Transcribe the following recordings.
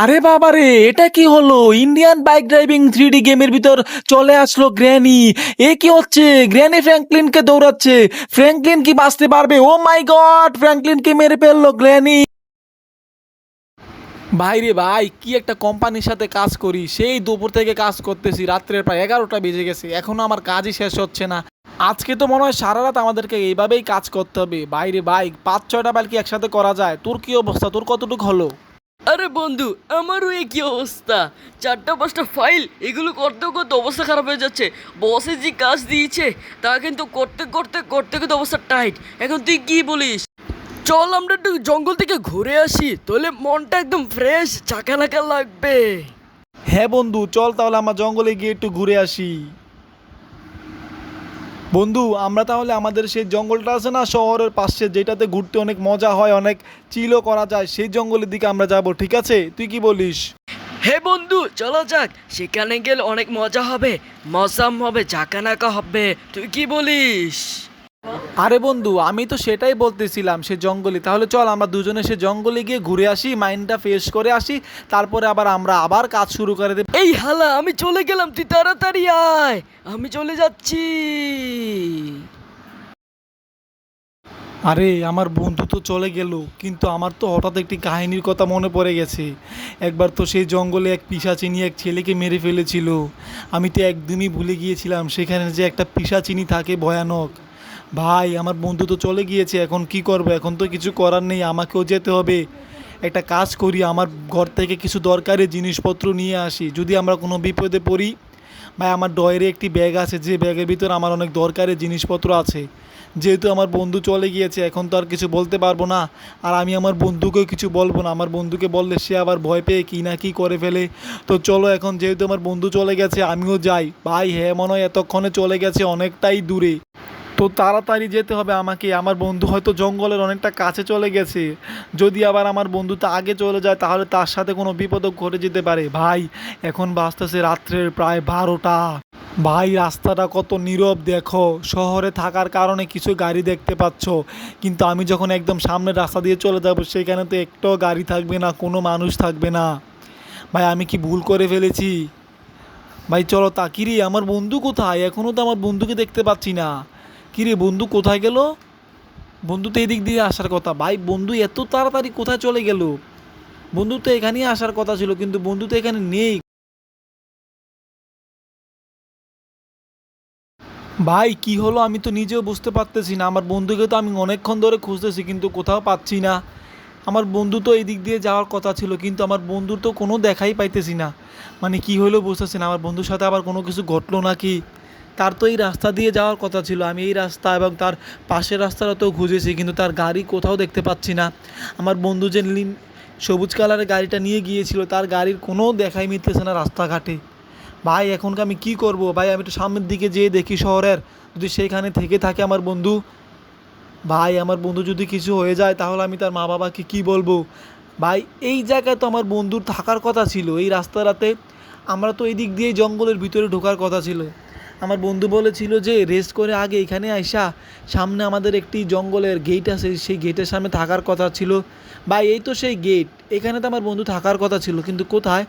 আরে বাবা রে এটা কি হলো? ইন্ডিয়ান বাইক ড্রাইভিং থ্রি গেমের ভিতর চলে আসলো গ্র্যানি এ কি হচ্ছে? গ্র্যানি ফ্র্যাঙ্কলিনকে দৌড়াচ্ছে। ফ্র্যাঙ্কলিন কি বাঁচতে পারবে? ও মাই গড ফ্র্যাঙ্কলিনকে মেরে ফেলল গ্র্যানি ভাই রে ভাই, কি একটা কোম্পানির সাথে কাজ করি। সেই দুপুর থেকে কাজ করতেছি। রাত্রের প্রায় এগারোটা বেজে গেছে। এখনও আমার কাজই শেষ হচ্ছে না। আজকে তো মনে হয় সারা রাত আমাদেরকে এইভাবেই কাজ করতে হবে। বাইরে বাইক পাঁচ ছয়টা বাইক কি একসাথে করা যায়? তোর কি অবস্থা? তোর কতটুকু হলো? আরে বন্ধু, আমারও একই অবস্থা। চারটা পাঁচটা ফাইল এগুলো করতে করতে অবস্থা খারাপ হয়ে যাচ্ছে। বসে যে কাজ দিয়েছে, তা কিন্তু করতে করতে করতে করতে অবস্থা টাইট এখন তুই কি বলিস? চল আমরা একটু জঙ্গল থেকে ঘুরে আসি, তাহলে মনটা একদম ফ্রেশ চাকা লাগবে। হ্যাঁ বন্ধু, চল তাহলে আমার জঙ্গলে গিয়ে একটু ঘুরে আসি। বন্ধু, আমরা তাহলে আমাদের সেই জঙ্গলটা আছে না, শহরের পাশে, যেটাতে ঘুরতে অনেক মজা হয়, অনেক চিলও করা যায়, সেই জঙ্গলের দিকে আমরা যাব, ঠিক আছে? তুই কি বলিস? হে বন্ধু, চলো যাক, সেখানে গেলে অনেক মজা হবে, মজাম হবে, ঝাঁকানাকা নাকা হবে, তুই কি বলিস? আরে বন্ধু আমি তো সেটাই বলতেছিলাম সে জঙ্গলে। তাহলে চল আমরা দুজনে সে জঙ্গলে গিয়ে ঘুরে আসি মাইন্ডটা ফ্রেশ করে আসি তারপরে আবার আমরা আবার কাজ শুরু করে দেব। এই হালা আমি চলে গেলাম তুই তাড়াতাড়ি আয়। আমি চলে যাচ্ছি। আরে আমার বন্ধু তো চলে গেল কিন্তু আমার তো হঠাৎ একটি কাহিনীর কথা মনে পড়ে গেছে। একবার তো সেই জঙ্গলে এক পিসাচিনি এক ছেলেকে মেরে ফেলেছিল। আমি তো একদমই ভুলে গিয়েছিলাম সেখানে যে একটা পিসাচিনি থাকে ভয়ানক। ভাই, আমার বন্ধু তো চলে গিয়েছে, এখন কি করব? এখন তো কিছু করার নেই, আমাকেও যেতে হবে। একটা কাজ করি, আমার ঘর থেকে কিছু দরকারি জিনিসপত্র নিয়ে আসি। যদি আমরা কোনো বিপদে পড়ি, ভাই, আমার ডয়ের একটি ব্যাগ আছে, যে ব্যাগের ভিতর আমার অনেক দরকারি জিনিসপত্র আছে। যেহেতু আমার বন্ধু চলে গিয়েছে, এখন তো আর কিছু বলতে পারব না। আর আমি আমার বন্ধুকেও কিছু বলব না। আমার বন্ধুকে বললে সে আবার ভয় পেয়ে কী না কী করে ফেলে। তো চলো এখন, যেহেতু আমার বন্ধু চলে গেছে, আমিও যাই। ভাই হ্যাঁ মনে হয় এতক্ষণে চলে গেছে, অনেকটাই দূরে। তো তাড়াতাড়ি যেতে হবে আমাকে। আমার বন্ধু হয়তো জঙ্গলের অনেকটা কাছে চলে গেছে। যদি আবার আমার বন্ধু তা আগে চলে যায়, তাহলে তার সাথে কোনো বিপদও ঘটে যেতে পারে। ভাই, এখন বাজতেছে রাত্রের প্রায় বারোটা। ভাই, রাস্তাটা কত নীরব, দেখো। শহরে থাকার কারণে কিছু গাড়ি দেখতে পাচ্ছ। কিন্তু আমি যখন একদম সামনের রাস্তা দিয়ে চলে যাব, সেখানে তো একটাও গাড়ি থাকবে না, কোনো মানুষ থাকবে না। ভাই, আমি কি ভুল করে ফেলেছি? ভাই, চলো তাকিরি আমার বন্ধু কোথায়? এখনও তো আমার বন্ধুকে দেখতে পাচ্ছি না। কিরে বন্ধু, কোথায় গেল? বন্ধু তো এদিক দিয়ে আসার কথা। ভাই, বন্ধু এত তাড়াতাড়ি কোথায় চলে গেল? বন্ধু তো এখানেই আসার কথা ছিল, কিন্তু বন্ধু তো এখানে নেই। ভাই, কি হলো আমি তো নিজেও বুঝতে পারতেছি না। আমার বন্ধুকে তো আমি অনেকক্ষণ ধরে খুঁজতেছি, কিন্তু কোথাও পাচ্ছি না। আমার বন্ধু তো এই দিক দিয়ে যাওয়ার কথা ছিল, কিন্তু আমার বন্ধুর তো কোনো দেখাই পাইতেছি না। মানে কি হলো বুঝতেছি না। আমার বন্ধুর সাথে আবার কোনো কিছু ঘটলো নাকি? তার তো এই রাস্তা দিয়ে যাওয়ার কথা ছিল। আমি এই রাস্তা এবং তার পাশের রাস্তাটাতেও খুঁজেছি, কিন্তু তার গাড়ি কোথাও দেখতে পাচ্ছি না। আমার বন্ধু যে নীল- সবুজ কালারের গাড়িটা নিয়ে গিয়েছিল, তার গাড়ির কোনো দেখাই মিলতেছে না রাস্তাঘাটে। ভাই, এখনকে আমি কি করব? ভাই, আমি একটু সামনের দিকে যেয়ে দেখি শহরের। যদি সেইখানে থেকে থাকে আমার বন্ধু। ভাই, আমার বন্ধু যদি কিছু হয়ে যায়, তাহলে আমি তার মা বাবাকে কি বলব? ভাই, এই জায়গায় তো আমার বন্ধুর থাকার কথা ছিল। এই রাস্তাটাতে আমরা তো এই দিক দিয়ে জঙ্গলের ভিতরে ঢোকার কথা ছিল। আমার বন্ধু বলেছিল যে রেস্ট করে আগে এখানে আইসা। সামনে আমাদের একটি জঙ্গলের গেট আছে, সেই গেটের সামনে থাকার কথা ছিল। ভাই, এই তো সেই গেট এখানে তো আমার বন্ধু থাকার কথা ছিল, কিন্তু কোথায়?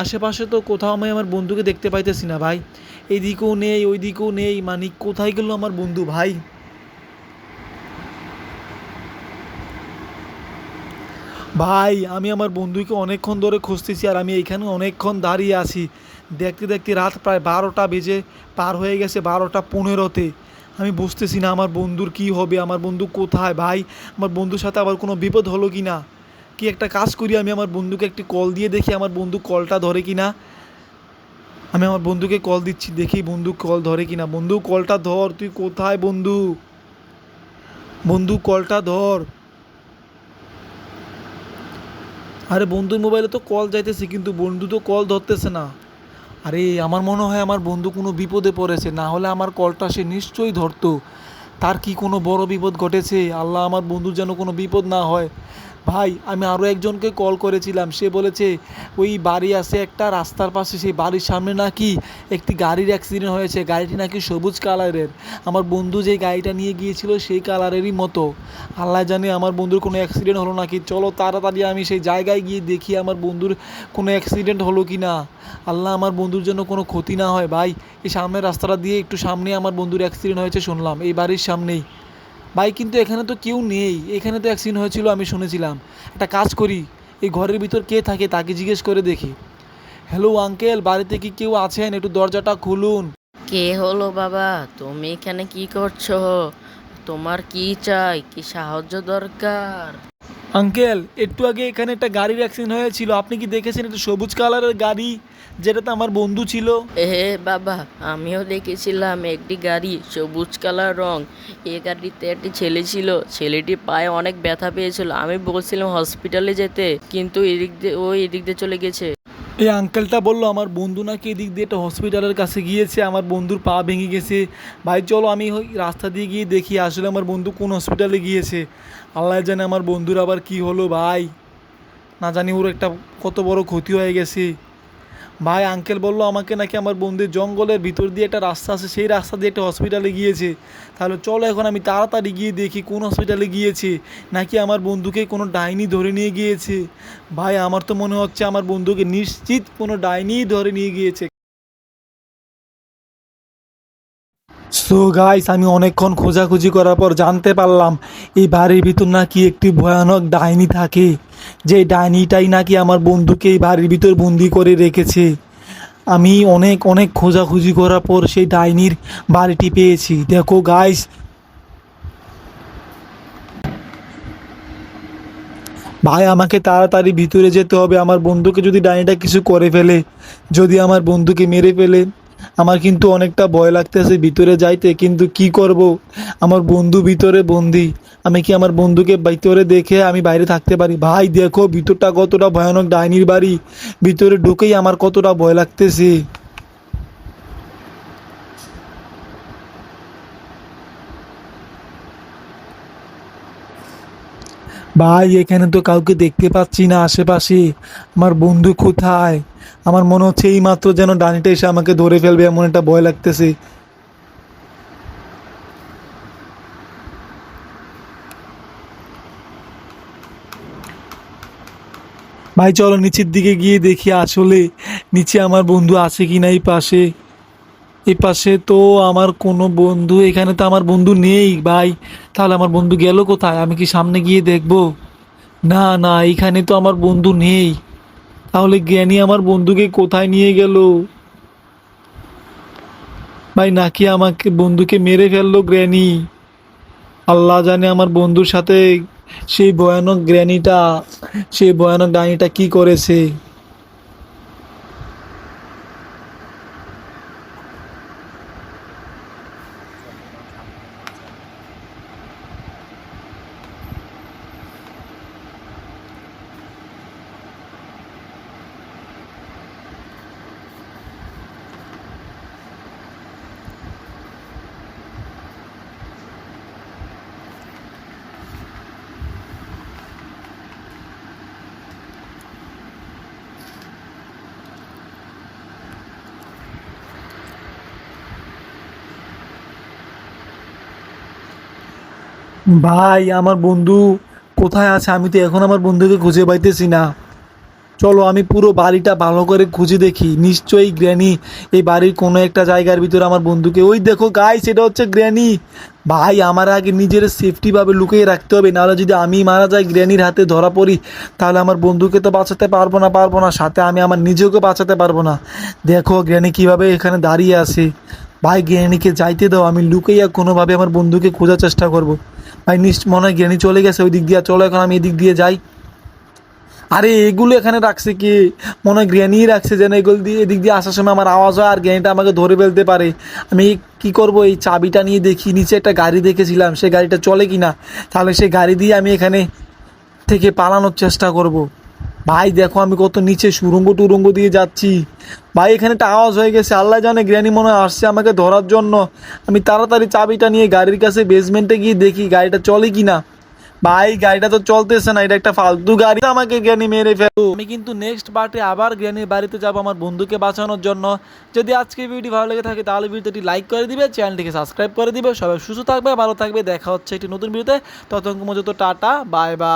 আশেপাশে তো কোথাও আমি আমার বন্ধুকে দেখতে পাইতেছি না ভাই। এইদিকেও নেই ওই দিকেও নেই। মানে কোথায় গেল আমার বন্ধু ভাই? ভাই, আমি আমার বন্ধুকে অনেকক্ষণ ধরে খুঁজতেছি আর আমি এখানে অনেকক্ষণ দাঁড়িয়ে আছি। দেখতে দেখতে রাত প্রায় বারোটা বেজে পার হয়ে গেছে, বারোটা পনেরোতে। আমি বুঝতেছি না আমার বন্ধুর কি হবে, আমার বন্ধু কোথায়, ভাই? আমার বন্ধুর সাথে আবার কোনো বিপদ হলো কি না? কি একটা কাজ করি আমি আমার বন্ধুকে একটি কল দিয়ে দেখি, আমার বন্ধু কলটা ধরে কি না? আমি আমার বন্ধুকে কল দিচ্ছি, দেখি বন্ধু কল ধরে কি না। বন্ধু, কলটা ধর, তুই কোথায় বন্ধু? বন্ধু, কলটা ধর। আরে বন্ধুর মোবাইলে তো কল যাইতেছে, কিন্তু বন্ধু তো কল ধরতেছে না। আরে, আমার মনে হয় আমার বন্ধু কোনো বিপদে পড়েছে, না হলে আমার কলটা সে নিশ্চয়ই ধরতো। তার কি কোনো বড় বিপদ ঘটেছে? আল্লাহ আমার বন্ধুর যেন কোনো বিপদ না হয়। ভাই, আমি আরও একজনকে কল করেছিলাম। সে বলেছে, ওই বাড়ি আছে একটা, রাস্তার পাশে সেই বাড়ির সামনে নাকি একটি গাড়ির অ্যাক্সিডেন্ট হয়েছে। গাড়িটি নাকি সবুজ কালারের আমার বন্ধু যে গাড়িটা নিয়ে গিয়েছিল সেই কালারেরই মতো। আল্লাহ জানে আমার বন্ধুর কোনো অ্যাক্সিডেন্ট হলো নাকি। চলো তাড়াতাড়ি আমি সেই জায়গায় গিয়ে দেখি আমার বন্ধুর কোনো অ্যাক্সিডেন্ট হলো কি না আল্লাহ আমার বন্ধুর জন্য কোনো ক্ষতি না হয়। ভাই, এই সামনের রাস্তাটা দিয়ে একটু সামনে আমার বন্ধুর অ্যাক্সিডেন্ট হয়েছে, শুনলাম। এই বাড়ির সামনেই। ভাই, কিন্তু এখানে তো কেউ নেই। এখানে তো এক সিন হয়েছিল, আমি শুনেছিলাম। একটা কাজ করি, এই ঘরের ভিতর কে থাকে তাকে জিজ্ঞেস করে দেখি। হ্যালো আঙ্কেল বাড়িতে কি কেউ আছেন? একটু দরজাটা খুলুন। কে হলো বাবা? তুমি এখানে কি করছ? তোমার কি চাই? কি সাহায্য দরকার? আঙ্কেল, একটু আগে এখানে একটা গাড়ির অ্যাক্সিডেন্ট হয়েছিল। আপনি কি দেখেছেন একটা সবুজ কালারের গাড়ি? যেটাতে আমার বন্ধু ছিল। হে বাবা, আমিও দেখেছিলাম একটি গাড়ি, সবুজ কালার রং। এ গাড়িতে একটি ছেলে ছিল। ছেলেটি পায়ে অনেক ব্যথা পেয়েছিল। আমি বলছিলাম হসপিটালে যেতে, কিন্তু এদিক দিয়ে, ও এদিক দিয়ে চলে গেছে। এই আঙ্কেলটা বলল, আমার বন্ধু নাকি এদিক দিয়ে একটা হসপিটালের কাছে গিয়েছে, আমার বন্ধুর পা ভেঙে গেছে। ভাই, চলো আমি ওই রাস্তা দিয়ে গিয়ে দেখি, আসলে আমার বন্ধু কোন হসপিটালে গিয়েছে? আল্লাহ জানে আমার বন্ধুর আবার কি হলো ভাই। না জানি ওর একটা কত বড় ক্ষতি হয়ে গেছে। ভাই আঙ্কেল বলল আমাকে নাকি আমার বন্ধুর জঙ্গলের ভিতর দিয়ে একটা রাস্তা আছে, সেই রাস্তা দিয়ে একটা হসপিটালে গিয়েছে। তাহলে চলো এখন আমি তাড়াতাড়ি গিয়ে দেখি কোন হসপিটালে গিয়েছে, নাকি আমার বন্ধুকে কোনো ডাইনি ধরে নিয়ে গিয়েছে। ভাই, আমার তো মনে হচ্ছে আমার বন্ধুকে নিশ্চিত কোনো ডাইনিই ধরে নিয়ে গিয়েছে। সো গাইস আমি অনেকক্ষণ খোঁজাখুঁজি করার পর জানতে পারলাম এই বাড়ির ভিতর নাকি একটি ভয়ানক ডাইনি থাকে। যে ডাইনিটাই নাকি আমার বন্ধুকে এই বাড়ির ভিতর বন্দি করে রেখেছে। আমি অনেক অনেক খোঁজাখুঁজি করার পর সেই ডাইনির বাড়িটি পেয়েছি। দেখো গাইস ভাই, আমাকে তাড়াতাড়ি ভিতরে যেতে হবে। আমার বন্ধুকে যদি ডাইনিটা কিছু করে ফেলে, যদি আমার বন্ধুকে মেরে ফেলে আমার কিন্তু অনেকটা ভয় লাগতেছে ভিতরে যাইতে, কিন্তু কি করব? আমার বন্ধু ভিতরে বন্দি। আমি কি আমার বন্ধুকে ভিতরে দেখে আমি বাইরে থাকতে পারি? ভাই, দেখো, ভিতরটা কতটা ভয়ানক ডাইনির বাড়ি। ভিতরে ঢুকেই আমার কতটা ভয় লাগতেছে। ভাই, এখানে তো কাউকে দেখতে পাচ্ছি না আশেপাশে। আমার বন্ধু কোথায়? আমার মনে হচ্ছে এই মাত্র যেন ডানিটা এসে আমাকে ধরে ফেলবে এমন একটা ভয় লাগতেছে। ভাই, চলো নিচের দিকে গিয়ে দেখি আসলে নিচে আমার বন্ধু আছে কি না এই পাশে। এই পাশে তো আমার কোনো বন্ধু, এখানে তো আমার বন্ধু নেই ভাই। তাহলে আমার বন্ধু গেল কোথায়? আমি কি সামনে গিয়ে দেখব? না না, এখানে তো আমার বন্ধু নেই। তাহলে জ্ঞানী আমার বন্ধুকে কোথায় নিয়ে গেল? ভাই, নাকি আমাকে বন্ধুকে মেরে ফেলল গ্র্যানি আল্লাহ জানে আমার বন্ধুর সাথে সেই ভয়ানক গ্র্যানিটা সেই ভয়ানক ডাইনিটা কি করেছে। ভাই, আমার বন্ধু কোথায় আছে? আমি তো এখন আমার বন্ধুকে খুঁজে পাইতেছি না। চলো, আমি পুরো বাড়িটা ভালো করে খুঁজে দেখি। নিশ্চয়ই গ্র্যানি এই বাড়ির কোনো একটা জায়গার ভিতরে আমার বন্ধুকে। ওই দেখো গাই সেটা হচ্ছে গ্র্যানি। ভাই, আমার আগে নিজের সেফটিভাবে লুকিয়ে রাখতে হবে, নাহলে যদি আমি মারা যাই গ্র্যানির হাতে ধরা পড়ি, তাহলে আমার বন্ধুকে তো বাঁচাতে পারব না পারব না। সাথে আমি আমার নিজেকে বাঁচাতে পারব না। দেখো গ্র্যানি কীভাবে এখানে দাঁড়িয়ে আছে। ভাই, গ্র্যানিকে যাইতে দাও, আমি লুকিয়ে কোনোভাবে আমার বন্ধুকে খোঁজার চেষ্টা করব। ভাই, নিশ্চ, মনে হয় জ্ঞানী চলে গেছে ওই দিক দিয়ে। চলো, এখন আমি এদিক দিয়ে যাই। আরে, এগুলো এখানে রাখছে কি? মনে হয় গ্র্যানি রাখছে যেন এগুলো দিয়ে এদিক দিয়ে আসার সময় আমার আওয়াজ হয় আর জ্ঞানীটা আমাকে ধরে ফেলতে পারে। আমি কি করব? এই চাবিটা নিয়ে দেখি, নিচে একটা গাড়ি দেখেছিলাম। সে গাড়িটা চলে কি না তাহলে সে গাড়ি দিয়ে আমি এখানে থেকে পালানোর চেষ্টা করব। ভাই, দেখো আমি কত নিচে সুরঙ্গ টুরঙ্গ দিয়ে যাচ্ছি। ভাই, এখানে একটা আওয়াজ হয়ে গেছে। আল্লাহ জানে গ্র্যানি মনে আসছে আমাকে ধরার জন্য। আমি তাড়াতাড়ি চাবিটা নিয়ে গাড়ির কাছে বেসমেন্টে গিয়ে দেখি গাড়িটা চলে কি না ভাই, গাড়িটা তো চলতেছে না, এটা একটা ফালতু গাড়ি। আমাকে জ্ঞানী মেরে ফেলো। আমি কিন্তু নেক্সট পার্টে আবার জ্ঞানীর বাড়িতে যাব আমার বন্ধুকে বাঁচানোর জন্য। যদি আজকে ভিডিও ভালো লেগে থাকে, তাহলে ভিডিওটি লাইক করে দিবে চ্যানেলটিকে সাবস্ক্রাইব করে দিবে। সবাই সুস্থ থাকবে, ভালো থাকবে। দেখা হচ্ছে একটি নতুন ভিডিওতে। ততক্ষণ পর্যন্ত টাটা বাই বাই